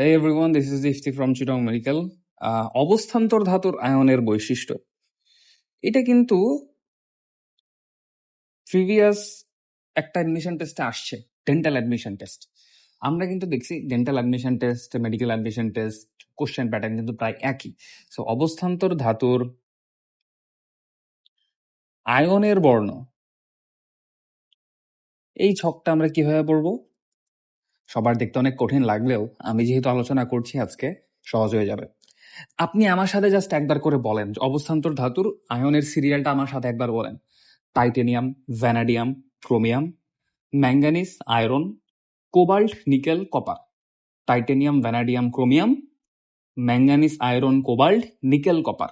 Hey everyone, this is Ifti from Chittagong. আহ, অবস্থান্তর ধাতুর আয়নের বৈশিষ্ট্য। এটা কিন্তু প্রিভিয়াস একটা অ্যাডমিশন টেস্টে আসছে ডেন্টাল অ্যাডমিশন টেস্ট আমরা কিন্তু দেখছি dental admission test medical admission test question pattern কিন্তু প্রায় একই। সো অবস্থান্তর ধাতুর আয়নের বর্ণ। এই ছকটা আমরা কীভাবে পড়ব? সবার দেখতে অনেক কঠিন লাগলেও আমি যেহেতু আলোচনা করছি আজকে, সহজ হয়ে যাবে। আপনি আমার সাথে জাস্ট একবার করে বলেন, অবস্থান্তর ধাতুর আয়নের সিরিয়ালটা আমার সাথে একবার বলেন। Titanium, vanadium, chromium manganese iron, cobalt, nickel, copper. Titanium, vanadium, chromium manganese iron, cobalt, nickel, copper.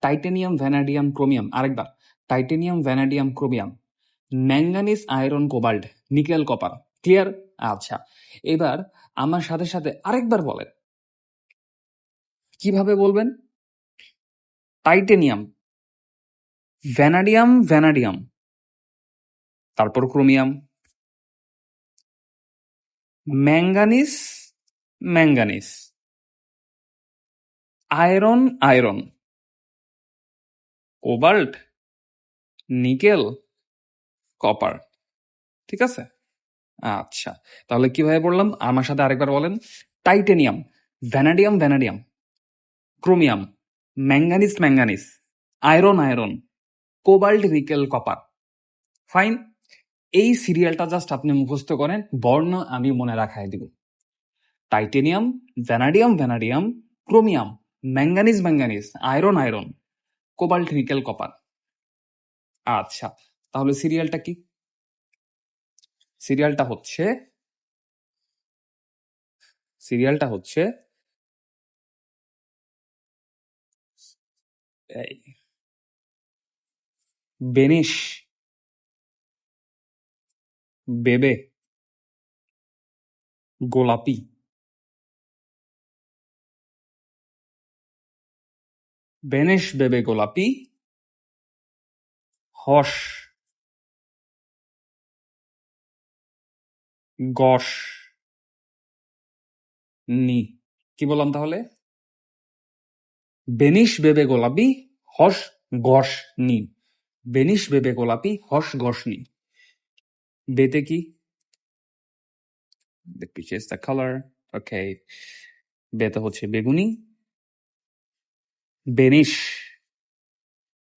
Titanium, vanadium, chromium, আরেকবার। Titanium, vanadium, chromium manganese iron, cobalt, nickel, copper. Clear? আচ্ছা এবার আমার সাথে সাথে আরেকবার বলেন। কীভাবে বলবেন? টাইটেনিয়াম। Vanadium vanadium. তারপর chromium. Manganese manganese iron iron. Cobalt, nickel, copper. ঠিক আছে? আচ্ছা তাহলে কীভাবে বললাম আমার সাথে আরেকবার বলেন। Titanium, vanadium vanadium, chromium manganese manganese iron iron, cobalt, nickel, copper. Fine, এই সিরিয়ালটা জাস্ট আপনি মুখস্থ করেন, বর্ণ আমি মনে রাখাই দিব। Titanium, vanadium vanadium, chromium manganese manganese iron iron, cobalt, nickel, copper. আচ্ছা তাহলে সিরিয়ালটা কি? সিরিয়ালটা হচ্ছে সিরিয়ালটা হচ্ছে বেনিশ বেবে গোলাপি বেনেশ বেবে গোলাপি হস গস, নি, কি বললাম তাহলে? বেনিশ বেবে গোলাপি, হস গস নি। বেনিশ বেবে গোলাপি, হস গস নি। বেতে কি? The peach বেতে হচ্ছে বেগুনি। বেনিশ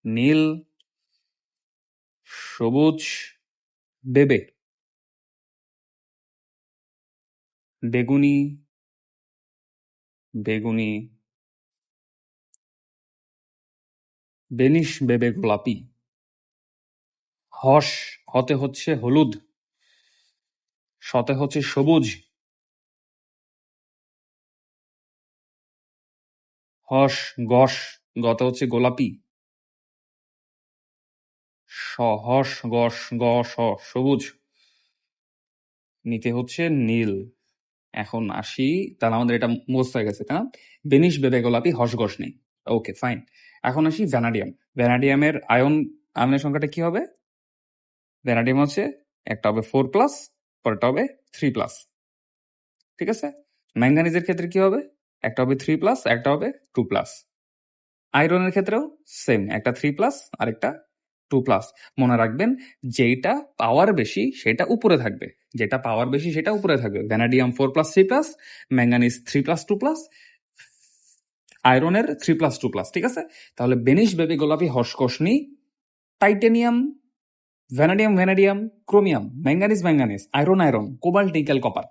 নীল, সবুজ, বেবে। বেগুনি বেগুনি বেনিশ বেবে গোলাপি হস হতে হচ্ছে হলুদ শতে হচ্ছে সবুজ হস গস গত হচ্ছে গোলাপি, স গস গ সবুজ, নিতে হচ্ছে নীল। এখন আসি। তাহলে আমাদের এটা মুখস্থ হয়ে গেছে না? বেনিশ বেবে গোলাপি হস গস নেই। Okay, fine. এখন আসি ভ্যানাডিয়াম। ভ্যানাডিয়ামের আয়ন আয়নের সংখ্যাটা কি হবে? ভ্যানাডিয়াম হচ্ছে একটা হবে ফোর প্লাস, পরেরটা হবে থ্রি প্লাস। ঠিক আছে? ম্যাঙ্গানিজের ক্ষেত্রে কি হবে? একটা হবে থ্রি প্লাস, একটা হবে টু প্লাস। আয়রনের ক্ষেত্রেও সেম, একটা থ্রি প্লাস আর একটা টু প্লাস মনে রাখবেন যেটা পাওয়ার বেশি সেটা উপরে থাকবে। যেটা পাওয়ার বেশি সেটা উপরে থাকবে। Vanadium four plus three plus manganese three plus two plus আয়রনের থ্রি প্লাস টু প্লাস ঠিক আছে? তাহলে বেনিশ বেবি গোলাপি হর্ষকোশনি titanium vanadium vanadium chromium manganese manganese iron iron cobalt nickel copper